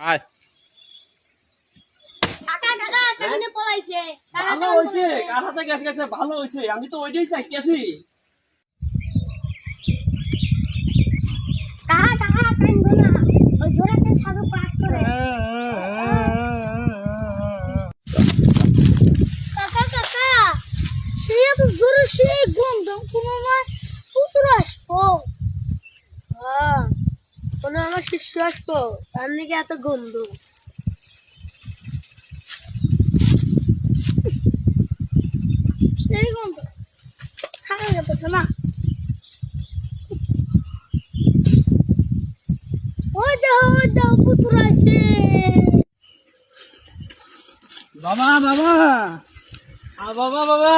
আয়। কেমনে পলাইছে। কাকা ভালো হয়েছে পলাইছে? গেছে গেছে ভালো হয়েছে আমি তো ওইটাই চাইতেছি জোরে একটা সাধু পাস করে কাকা কাকা সে তো জোরে সে গন্ধ কোনো আমার পুত্র আসব হ্যাঁ আমার শিষ্য আসব? তার নাকি এত গন্ধ সেই গন্ধ না? বাবা বাবা! আ, বাবা বাবা!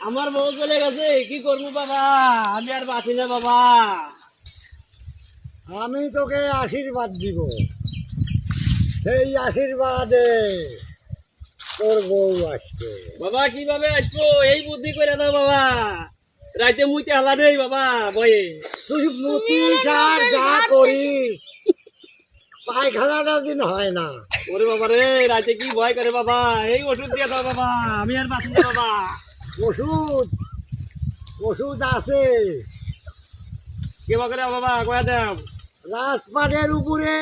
আমার বউ চলে গেছে, কি করব বাবা? আমি আর বাঁচি না, বাবা। আমি তোকে আশীর্বাদ দিব। সেই আশীর্বাদে তোর বউ আসছে বাবা কীভাবে আসব? এই বুদ্ধি করে দাও বাবা। রাইতে মুইতে হালা নেই বাবা বয়ে। তুই মুতি চার যা করিস। পায়খানাটা দিন হয় না। ওরে বাবা রে রাইতে কি ভয় করে বাবা? এই ওষুধ দিয়ে দাও বাবা আমি আর বাঁচি বাবা। ওষুধ ওষুধ আছে। কেবা করে বাবা কয়া দেও। রাজপাটের উপরে।